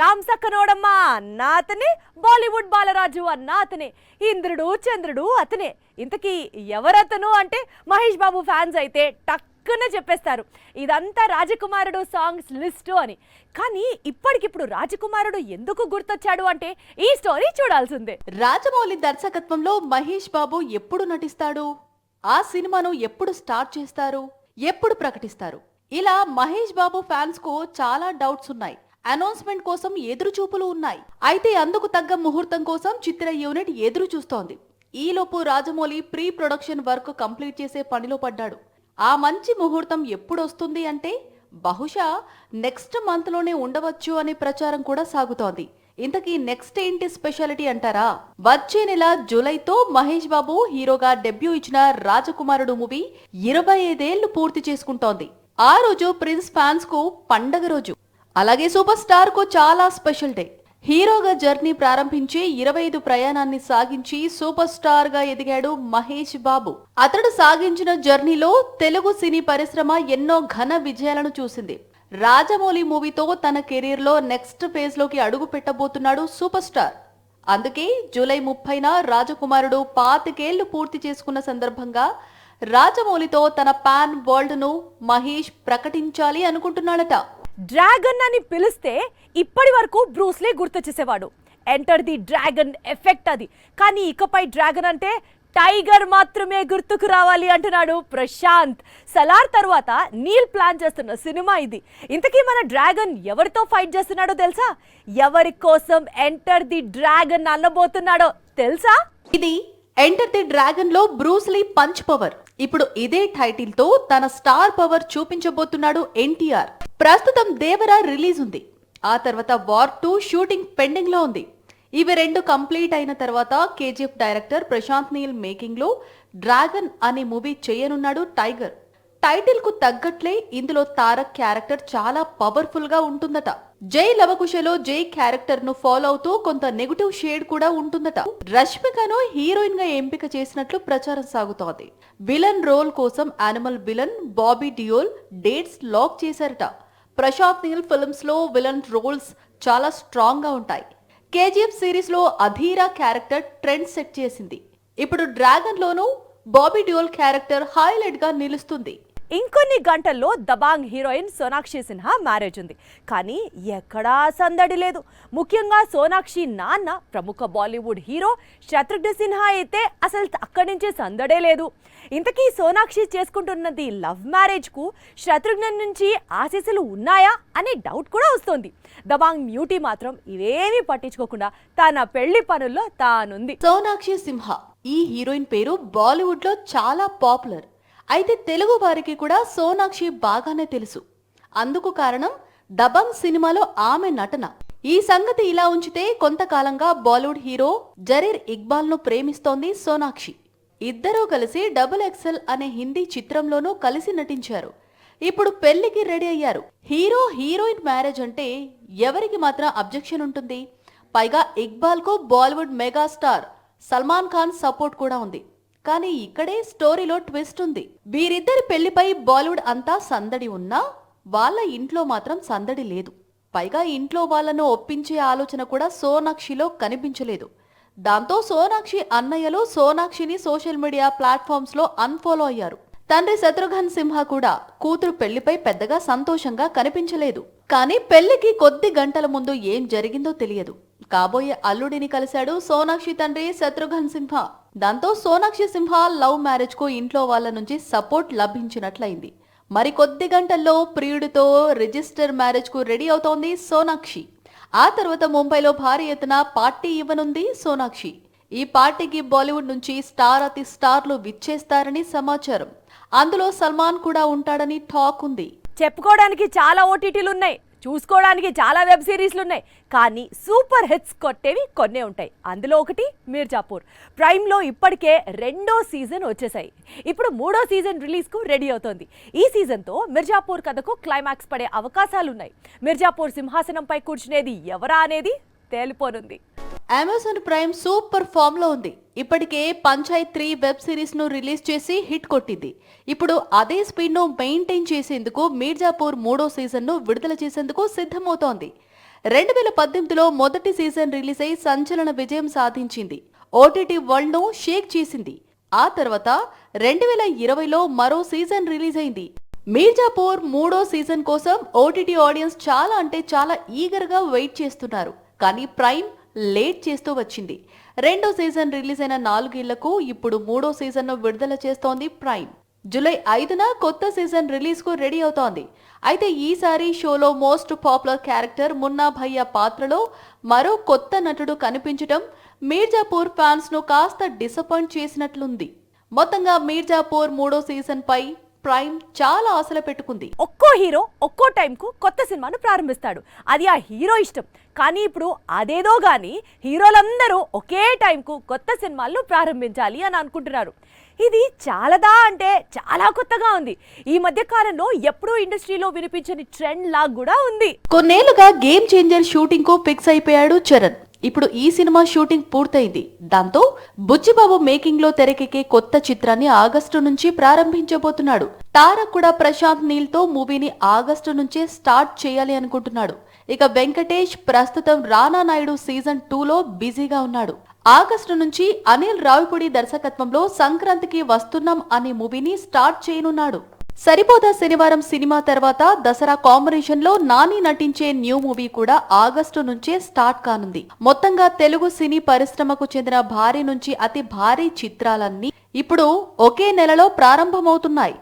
రామ్ సక్కనోడమ్మ అన్న అతనే బాలీవుడ్ బాలరాజు అన్న అతనే ఇంద్రుడు చంద్రుడు అతనే. ఇంతకీ ఎవరతను అంటే మహేష్ బాబు ఫ్యాన్స్ అయితే టక్కున చెప్పేస్తారు. ఇదంతా రాజకుమారుడు సాంగ్స్ లిస్టు అని. కానీ ఇప్పటికిప్పుడు రాజకుమారుడు ఎందుకు గుర్తొచ్చాడు అంటే ఈ స్టోరీ చూడాల్సిందే. రాజమౌళి దర్శకత్వంలో మహేష్ బాబు ఎప్పుడు నటిస్తాడు? ఆ సినిమాను ఎప్పుడు స్టార్ట్ చేస్తారు? ఎప్పుడు ప్రకటిస్తారు? ఇలా మహేష్ బాబు ఫ్యాన్స్కు చాలా డౌట్స్ ఉన్నాయి. అనౌన్స్మెంట్ కోసం ఎదురుచూపులు ఉన్నాయి. అయితే అందుకు తగ్గ ముహూర్తం కోసం చిత్ర యూనిట్ ఎదురు చూస్తోంది ఈలోపు Rajamouli pre production work complete చేసే పనిలో పడ్డాడు. ఆ మంచి ముహూర్తం ఎప్పుడు వస్తుంది అంటే బహుశా నెక్స్ట్ మంత్లోనే ఉండవచ్చు అనే ప్రచారం కూడా సాగుతోంది. ఇంతకీ నెక్స్ట్ ఏంటి స్పెషాలిటీ అంటారా? వచ్చే నెల జూలైతో మహేష్ బాబు హీరోగా డెబ్యూ ఇచ్చిన రాజకుమారుడు మూవీ ఇరవై ఐదేళ్ళు పూర్తి చేసుకుంటోంది. ఆ రోజు ప్రిన్స్ ఫ్యాన్స్కు పండగ రోజు. అలాగే సూపర్ స్టార్కు చాలా స్పెషల్ డే. హీరోగా జర్నీ ప్రారంభించి ఇరవై ఐదు ప్రయాణాన్ని సాగించి సూపర్ స్టార్గా ఎదిగాడు మహేష్ బాబు. అతడు సాగించిన జర్నీలో తెలుగు సినీ పరిశ్రమ ఎన్నో ఘన విజయాలను చూసింది. రాజమౌళి మూవీతో తన కెరీర్లో నెక్స్ట్ ఫేజ్లోకి అడుగు పెట్టబోతున్నాడు సూపర్ స్టార్. అందుకే జూలై ముప్పైన రాజకుమారుడు పాతికేళ్ళు పూర్తి చేసుకున్న సందర్భంగా రాజమౌళితో తన పాన్ వరల్డ్ను మహేష్ ప్రకటించాలి అనుకుంటున్నాడట. డ్రాగన్ అని పిలిస్తే ఇప్పటి వరకు బ్రూస్లీ గుర్తొచ్చేసేవాడు. ఎంటర్ ది డ్రాగన్ ఎఫెక్ట్ అది. కానీ ఇకపై డ్రాగన్ అంటే టైగర్ మాత్రమే గుర్తుకు రావాలి అంటున్నాడు ప్రశాంత్. సలార్ తర్వాత నీల్ ప్లాన్ చేస్తున్న సినిమా ఇది. ఇంతకీ మన డ్రాగన్ ఎవరితో ఫైట్ చేస్తున్నాడో తెలుసా? ఎవరి కోసం ఎంటర్ ది డ్రాగన్ అనబోతున్నాడో తెలుసా? ఇది ఎంటర్ ది డ్రాగన్లో బ్రూస్లీ పంచ్ పవర్ ఇప్పుడు ఇదే టైటిల్తో తన స్టార్ పవర్ చూపించబోతున్నాడు ఎన్టీఆర్ ప్రస్తుతం దేవరా రిలీజ్ ఉంది. ఆ తర్వాత వార్ టూ షూటింగ్ పెండింగ్లో ఉంది. ఇవి రెండు కంప్లీట్ అయిన తర్వాత కేజీఎఫ్ డైరెక్టర్ ప్రశాంత్ నీల్ మేకింగ్లో డ్రాగన్ అనే మూవీ చేయనున్నాడు టైగర్. టైటిల్కు తగ్గట్లే ఇందులో తారక్ క్యారెక్టర్ చాలా పవర్ఫుల్గా ఉంటుందట. జై లవకుశలో జై క్యారెక్టర్ను ఫాలో అవుతూ కొంత నెగటివ్ షేడ్ కూడా ఉంటుందట. రష్మికను హీరోయిన్గా ఎంపిక చేసినట్లు ప్రచారం సాగుతోంది. విలన్ రోల్ కోసం Animal villain Bobby Deol dates lock చేశారట. ప్రశాంత్ నీల్ ఫిల్మ్స్లో విలన్ రోల్స్ చాలా స్ట్రాంగ్గా ఉంటాయి. కేజీఎఫ్ సిరీస్లో అధీరా క్యారెక్టర్ ట్రెండ్ సెట్ చేసింది. ఇప్పుడు డ్రాగన్ లోనూ బాబీ డియోల్ క్యారెక్టర్ హైలైట్గా నిలుస్తుంది. ఇంకొన్ని గంటల్లో దబాంగ్ హీరోయిన్ సోనాక్షి సిన్హా మ్యారేజ్ ఉంది. కానీ ఎక్కడా సందడి లేదు. ముఖ్యంగా సోనాక్షి నాన్న ప్రముఖ బాలీవుడ్ హీరో శత్రుఘ్న సిన్హా అయితే అసలు అక్కడి నుంచే సందడే లేదు. ఇంతకీ సోనాక్షి చేసుకుంటున్నది లవ్ మ్యారేజ్కు శత్రుఘ్న నుంచి ఆశీస్సులు ఉన్నాయా అనే డౌట్ కూడా వస్తోంది. దబాంగ్ మ్యూటీ మాత్రం ఇవేమీ పట్టించుకోకుండా తన పెళ్ళి పనుల్లో తానుంది. సోనాక్షి సింహ ఈ హీరోయిన్ పేరు బాలీవుడ్లో చాలా పాపులర్. అయితే తెలుగు వారికి కూడా సోనాక్షి బాగానే తెలుసు. అందుకు కారణం దబంగ్ సినిమాలో ఆమె నటన. ఈ సంగతి ఇలా ఉంచితే కొంతకాలంగా బాలీవుడ్ హీరో జరీర్ ఇక్బాల్ను ప్రేమిస్తోంది సోనాక్షి. ఇద్దరూ కలిసి డబుల్ ఎక్సెల్ అనే హిందీ చిత్రంలోనూ కలిసి నటించారు. ఇప్పుడు పెళ్ళికి రెడీ అయ్యారు. హీరో హీరోయిన్ మ్యారేజ్ అంటే ఎవరికి మాత్రం అబ్జెక్షన్ ఉంటుంది? పైగా ఇక్బాల్కు బాలీవుడ్ మెగాస్టార్ సల్మాన్ ఖాన్ సపోర్ట్ కూడా ఉంది. కానీ ఇక్కడే స్టోరీలో ట్విస్ట్ ఉంది. వీరిద్దరి పెళ్ళిపై బాలీవుడ్ అంతా సందడి ఉన్నా వాళ్ళ ఇంట్లో మాత్రం సందడి లేదు. పైగా ఇంట్లో వాళ్ళను ఒప్పించే ఆలోచన కూడా సోనాక్షిలో కనిపించలేదు. దాంతో సోనాక్షి అన్నయ్యలు సోనాక్షిని సోషల్ మీడియా ప్లాట్ఫామ్స్లో అన్ఫాలో అయ్యారు. తండ్రి శత్రుఘ్న్ సింహ కూడా కూతురు పెళ్ళిపై పెద్దగా సంతోషంగా కనిపించలేదు. కానీ పెళ్ళికి కొద్ది గంటల ముందు ఏం జరిగిందో తెలియదు. కాబోయే అల్లుడిని కలిశాడు సోనాక్షి తండ్రి శత్రుఘ్న్ సింహ. దాంతో సోనాక్షి సింహ లవ్ మ్యారేజ్కు ఇంట్లో వాళ్ళ నుంచి సపోర్ట్ లభించినట్లయింది. మరి కొద్ది గంటల్లో ప్రియుడితో రిజిస్టర్ మ్యారేజ్కు రెడీ అవుతోంది సోనాక్షి. ఆ తర్వాత ముంబైలో భారీ ఎత్తున పార్టీ ఇవ్వనుంది సోనాక్షి. ఈ పార్టీకి బాలీవుడ్ నుంచి స్టార్ అతి స్టార్లు విచ్చేస్తారని సమాచారం. అందులో సల్మాన్ కూడా ఉంటాడని టాక్ ఉంది. చెప్పుకోవడానికి చాలా ఓటీటీలు ఉన్నాయి చూసుకోవడానికి చాలా వెబ్ సిరీస్లు ఉన్నాయి. కానీ సూపర్ హిట్స్ కొట్టేవి కొన్నే ఉంటాయి. అందులో ఒకటి మీర్జాపూర్. ప్రైమ్లో ఇప్పటికే రెండో సీజన్ వచ్చేసాయి. ఇప్పుడు మూడో సీజన్ రిలీజ్కు రెడీ అవుతోంది. ఈ సీజన్తో మిర్జాపూర్ కథకు క్లైమాక్స్ పడే అవకాశాలు ఉన్నాయి మిర్జాపూర్ సింహాసనంపై కూర్చునేది ఎవరా అనేది తేలిపోనుంది. అమెజాన్ ప్రైమ్ సూపర్ ఫామ్లో ఉంది. ఇప్పటికే పంచాయత్ త్రీ వెబ్ సిరీస్ను రిలీజ్ చేసి హిట్ కొట్టింది. ఇప్పుడు అదే స్పీడ్ను మెయింటైన్ చేసేందుకు మీర్జాపూర్ మూడో సీజన్ను విడుదల చేసేందుకు సిద్ధమవుతోంది. రెండు వేల పద్దెనిమిదిలో మొదటి సీజన్ రిలీజ్ అయి సంచలన విజయం సాధించింది. ఓటీటీ వరల్డ్ను షేక్ చేసింది. ఆ తర్వాత రెండు వేల ఇరవైలో మరో సీజన్ రిలీజ్ అయింది. మీర్జాపూర్ మూడో సీజన్ కోసం ఓటీటీ ఆడియన్స్ చాలా అంటే చాలా ఈగర్గా వెయిట్ చేస్తున్నారు. కానీ ప్రైమ్ లేట్ చేస్తూ వచ్చింది. రెండో సీజన్ రిలీజ్ అయిన నాలుగేళ్ళకు ఇప్పుడు మూడో సీజన్ను విడుదల చేస్తోంది ప్రైమ్. జూలై ఐదున కొత్త సీజన్ రిలీజ్కు రెడీ అవుతోంది. అయితే ఈసారి షోలో మోస్ట్ పాపులర్ క్యారెక్టర్ మున్నా భయ్య పాత్రలో మరో కొత్త నటుడు కనిపించడం మీర్జాపూర్ ఫ్యాన్స్ను కాస్త డిసప్పాయింట్ చేసినట్లుంది. మొత్తంగా మీర్జాపూర్ మూడో సీజన్ పై ప్రైమ్ చాలా ఆశలు పెట్టుకుంది. ఒక్కో హీరో ఒక్కో టైంకు కొత్త సినిమాను ప్రారంభిస్తాడు. అది ఆ హీరో ఇష్టం. కానీ ఇప్పుడు అదేదో గాని హీరోలందరూ ఒకే టైంకు కొత్త సినిమాలను ప్రారంభించాలి అని అనుకుంటున్నారు. ఇది చాలదా అంటే చాలా కొత్తగా ఉంది. ఈ మధ్య కాలంలో ఎప్పుడూ ఇండస్ట్రీలో వినిపించని ట్రెండ్ లాగా కూడా ఉంది. కొన్నేళ్ళుగా గేమ్ చేంజర్ షూటింగ్కు ఫిక్స్ అయిపోయాడు చరణ్. ఇప్పుడు ఈ సినిమా షూటింగ్ పూర్తయింది. దాంతో బుచ్చిబాబు మేకింగ్లో తెరకెక్కే కొత్త చిత్రాన్ని ఆగస్టు నుంచి ప్రారంభించబోతున్నాడు. తారక్ కూడా ప్రశాంత్ నీల్తో మూవీని ఆగస్టు నుంచే స్టార్ట్ చేయాలి అనుకుంటున్నాడు. ఇక వెంకటేష్ ప్రస్తుతం రానా నాయుడు సీజన్ టూలో బిజీగా ఉన్నాడు. ఆగస్టు నుంచి అనిల్ రావిపూడి దర్శకత్వంలో సంక్రాంతికి వస్తున్నాం అనే మూవీని స్టార్ట్ చేయనున్నాడు. సరిపోదా శనివారం సినిమా తర్వాత దసరా కాంబినేషన్లో నాని నటించే న్యూ మూవీ కూడా ఆగస్టు నుంచే స్టార్ట్ కానుంది. మొత్తంగా తెలుగు సినీ పరిశ్రమకు చెందిన భారీ నుంచి అతి భారీ చిత్రాలన్నీ ఇప్పుడు ఒకే నెలలో ప్రారంభమవుతున్నాయి.